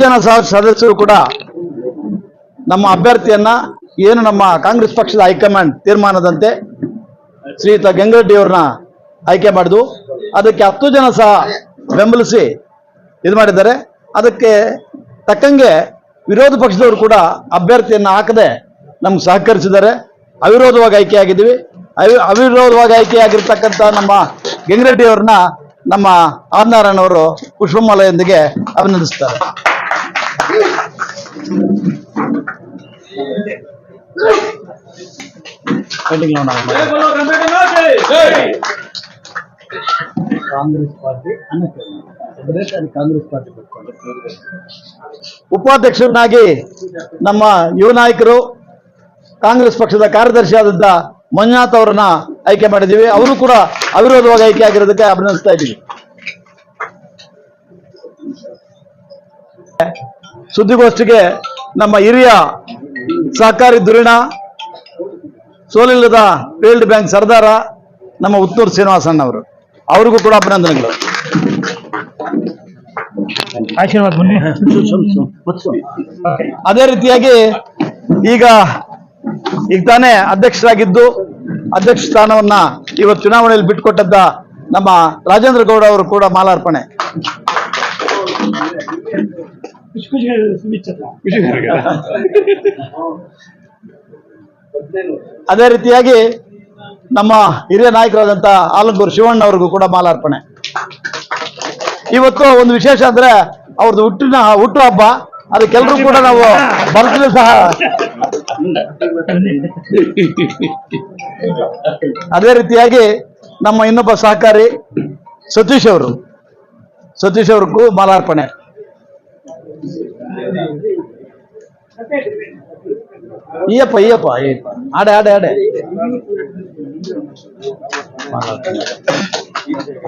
ಜನ ಸಹ ಸದಸ್ಯರು ಕೂಡ ನಮ್ಮ ಅಭ್ಯರ್ಥಿಯನ್ನ ಏನು ನಮ್ಮ ಕಾಂಗ್ರೆಸ್ ಪಕ್ಷದ ಹೈಕಮಾಂಡ್ ತೀರ್ಮಾನದಂತೆ ಶ್ರೀಯುತ ಗಂಗರೆಡ್ಡಿ ಅವ್ರನ್ನ ಆಯ್ಕೆ ಮಾಡಿದ್ವು. ಅದಕ್ಕೆ ಹತ್ತು ಜನ ಸಹ ಬೆಂಬಲಿಸಿ ಇದು ಮಾಡಿದ್ದಾರೆ. ಅದಕ್ಕೆ ತಕ್ಕಂಗೆ ವಿರೋಧ ಪಕ್ಷದವರು ಕೂಡ ಅಭ್ಯರ್ಥಿಯನ್ನ ಹಾಕದೆ ನಮ್ಗೆ ಸಹಕರಿಸಿದ್ದಾರೆ. ಅವಿರೋಧವಾಗಿ ಆಯ್ಕೆಯಾಗಿದ್ದೀವಿ. ಅವಿ, ಅವಿರೋಧವಾಗಿ ಆಯ್ಕೆಯಾಗಿರ್ತಕ್ಕಂಥ ನಮ್ಮ ಗಂಗರೆಡ್ಡಿ ಅವ್ರನ್ನ ನಮ್ಮ ಆರ್ ನಾರಾಯಣ ಅವರು ಪುಷ್ಪಮಾಲೆಯೊಂದಿಗೆ ಅಭಿನಂದಿಸ್ತಾರೆ Pending ನೋಡೋಣ. ಕಾಂಗ್ರೆಸ್ ಪಾರ್ಟಿ ಕಾಂಗ್ರೆಸ್ ಪಾರ್ಟಿ ಉಪಾಧ್ಯಕ್ಷರನ್ನಾಗಿ ನಮ್ಮ ಯುವ ನಾಯಕರು ಕಾಂಗ್ರೆಸ್ ಪಕ್ಷದ ಕಾರ್ಯದರ್ಶಿಯಾದಂಥ ಮಂಜುನಾಥ್ ಅವರನ್ನ ಆಯ್ಕೆ ಮಾಡಿದೀವಿ ಅವರು ಕೂಡ ಅವಿರೋಧವಾಗಿ ಆಯ್ಕೆ ಆಗಿರೋದಕ್ಕೆ ಅಭಿನಂದಿಸ್ತಾ ಇದ್ದೀವಿ. ಸುದ್ದಿಗೋಷ್ಠಿಗೆ ನಮ್ಮ ಹಿರಿಯ ಸಹಕಾರಿ ಧುರೀಣ ಸೋಲಿಲ್ಲದ ಫೀಲ್ಡ್ ಬ್ಯಾಂಕ್ ಸರ್ದಾರ ನಮ್ಮ ಉತ್ತೂರು ಶ್ರೀನಿವಾಸಣ್ಣ ಅವರು. ಅವರಿಗೂ ಕೂಡ ಅಭಿನಂದನೆಗಳು. ಅದೇ ರೀತಿಯಾಗಿ ಈಗ ಈಗ ತಾನೇ ಅಧ್ಯಕ್ಷರಾಗಿದ್ದು. ಅಧ್ಯಕ್ಷ ಸ್ಥಾನವನ್ನ ಇವತ್ತು ಚುನಾವಣೆಯಲ್ಲಿ ಬಿಟ್ಟುಕೊಟ್ಟದ್ದ ನಮ್ಮ ರಾಜೇಂದ್ರ ಗೌಡ ಅವರು ಕೂಡ ಮಾಲಾರ್ಪಣೆ. ಅದೇ ರೀತಿಯಾಗಿ ನಮ್ಮ ಹಿರಿಯ ನಾಯಕರಾದಂತಹ ಆಲಂಗೂರು ಶಿವಣ್ಣ ಅವ್ರಿಗೂ ಕೂಡ ಮಾಲಾರ್ಪಣೆ. ಇವತ್ತು ಒಂದು ವಿಶೇಷ ಅಂದ್ರೆ ಅವ್ರದ್ದು ಹುಟ್ಟಿನ ಹುಟ್ಟು ಹಬ್ಬ ಅದಕ್ಕೆಲ್ಲರೂ ಕೂಡ ನಾವು ಬರ್ತೀವಿ ಸಹ ಅದೇ ರೀತಿಯಾಗಿ ನಮ್ಮ ಇನ್ನೊಬ್ಬ ಸಹಕಾರಿ ಸತೀಶ್ ಅವರು. ಸತೀಶ್ ಅವ್ರಿಗೂ ಮಾಲಾರ್ಪಣೆ. ಈಯಪ್ಪ ಈಯಪ್ಪ ಆಡೆ ಆಡೆ ಆಡೆ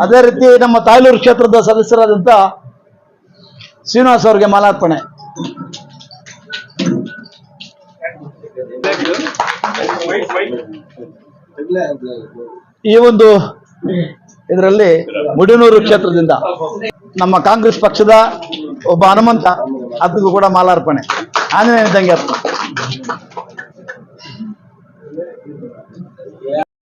ಅದೇ ರೀತಿ ನಮ್ಮ ತಾಯ್ಲೂರು ಕ್ಷೇತ್ರದ ಸದಸ್ಯರಾದಂತ ಶ್ರೀನಿವಾಸ್ ಅವರಿಗೆ ಮಾಲಾರ್ಪಣೆ. ಈ ಒಂದು ಇದರಲ್ಲಿ ಮುಡಿನೂರು ಕ್ಷೇತ್ರದಿಂದ ನಮ್ಮ ಕಾಂಗ್ರೆಸ್ ಪಕ್ಷದ ಒಬ್ಬ ಹನುಮಂತ ಅದಕ್ಕೂ ಕೂಡ ಮಾಲಾರ್ಪಣೆ. ಆಂಜನೇಯ ತಂಗಿ